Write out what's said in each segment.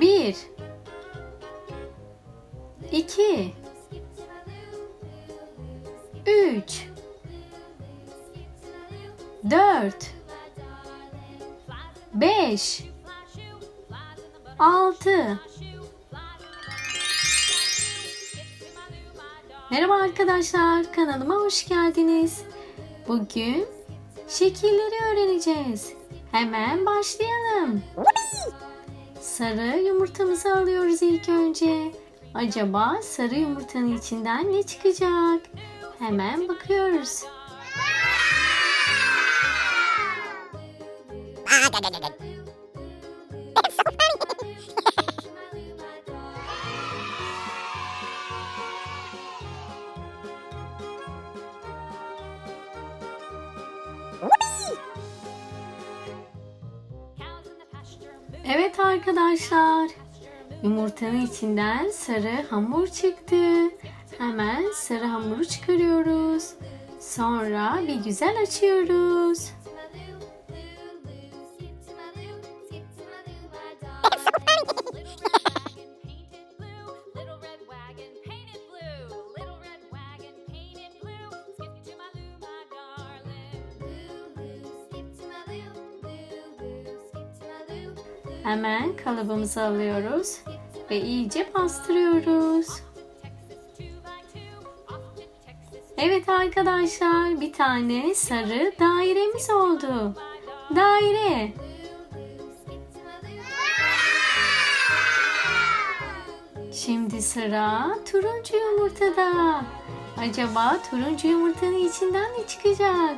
Bir. İki. Üç. Dört. Beş. Altı. Merhaba arkadaşlar, kanalıma hoş geldiniz. Bugün şekilleri öğreneceğiz. Hemen başlayalım. Sarı yumurtamızı alıyoruz ilk önce. Acaba sarı yumurtanın içinden ne çıkacak? Hemen bakıyoruz. Evet arkadaşlar. Yumurtanın içinden sarı hamur çıktı. Hemen sarı hamuru çıkarıyoruz. Sonra bir güzel açıyoruz. Hemen kalıbımızı alıyoruz ve iyice bastırıyoruz. Evet arkadaşlar bir tane sarı dairemiz oldu. Daire. Şimdi sıra turuncu yumurtada. Acaba turuncu yumurtanın içinden ne çıkacak?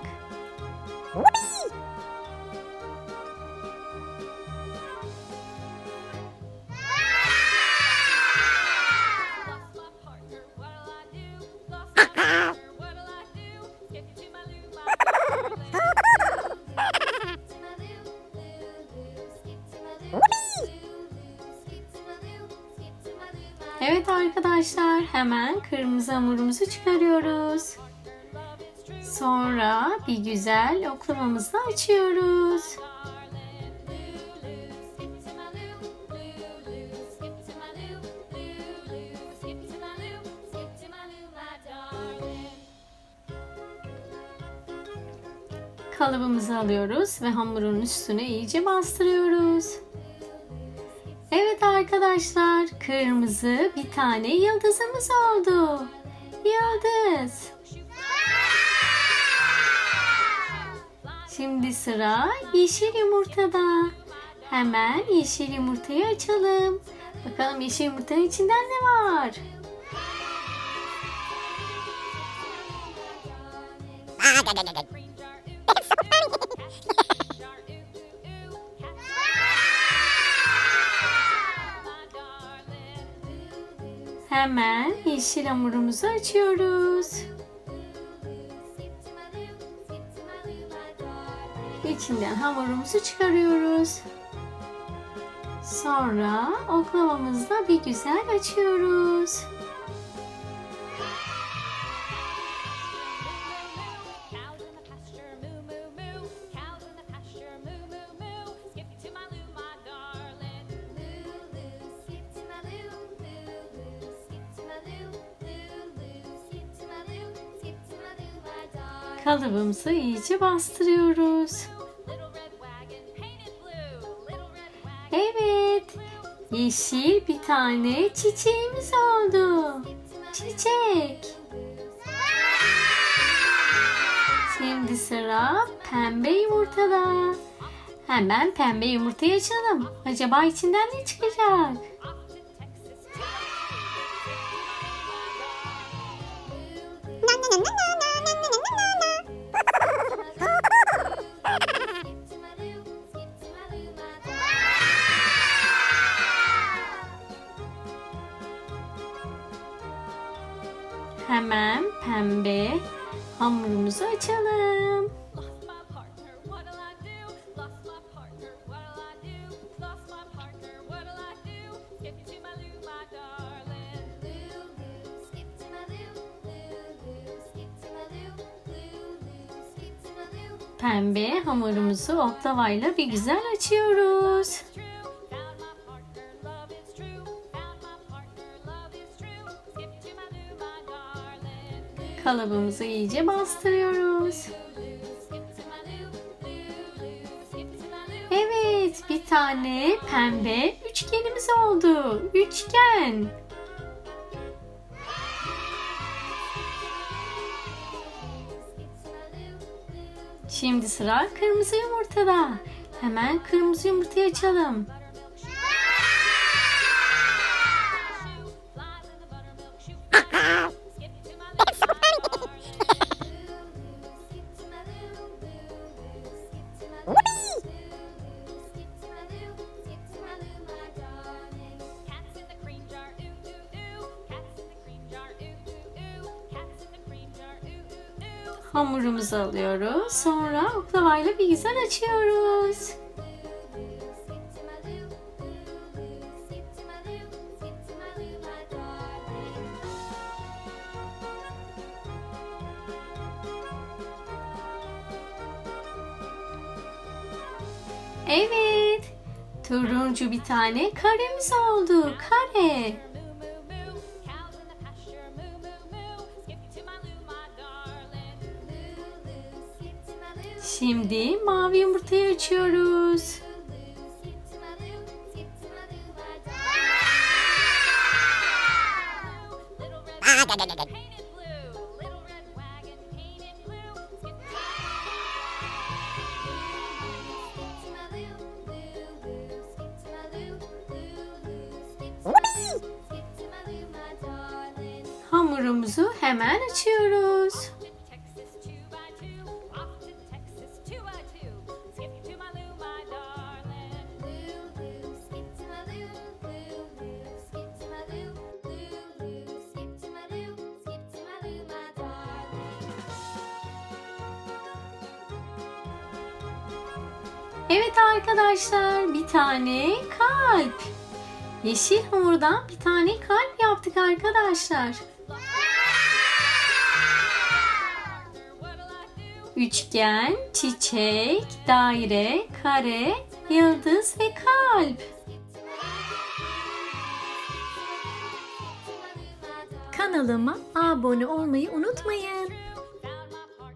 Arkadaşlar hemen kırmızı hamurumuzu çıkarıyoruz. Sonra bir güzel oklavamızı açıyoruz. Kalıbımızı alıyoruz ve hamurun üstüne iyice bastırıyoruz. Arkadaşlar, kırmızı bir tane yıldızımız oldu. Yıldız. Şimdi sıra yeşil yumurtada. Hemen yeşil yumurtayı açalım. Bakalım yeşil yumurtanın içinden ne var? Hemen yeşil hamurumuzu açıyoruz. İçinden hamurumuzu çıkarıyoruz. Sonra oklavamızla bir güzel açıyoruz. Kalıbımızı iyice bastırıyoruz. Evet. Yeşil bir tane çiçeğimiz oldu. Çiçek. Şimdi sıra pembe yumurtada. Hemen pembe yumurtayı açalım. Acaba içinden ne çıkacak? Skip to my loo. Pembe hamurumuzu oklavayla bir güzel açıyoruz. kalıbımızı iyice bastırıyoruz. Evet, bir tane pembe üçgenimiz oldu. Üçgen. Şimdi sıra kırmızı yumurtada. Hemen kırmızı yumurtayı açalım. hamurumuzu alıyoruz. Sonra oklavayla bir güzel açıyoruz. Evet. Turuncu bir tane karemiz oldu. Kare. Şimdi mavi yumurtayı açıyoruz. Hamurumuzu hemen açıyoruz. Evet arkadaşlar bir tane kalp. Yeşil hamurdan bir tane kalp yaptık arkadaşlar. Üçgen, çiçek, daire, kare, yıldız ve kalp. Kanalıma abone olmayı unutmayın.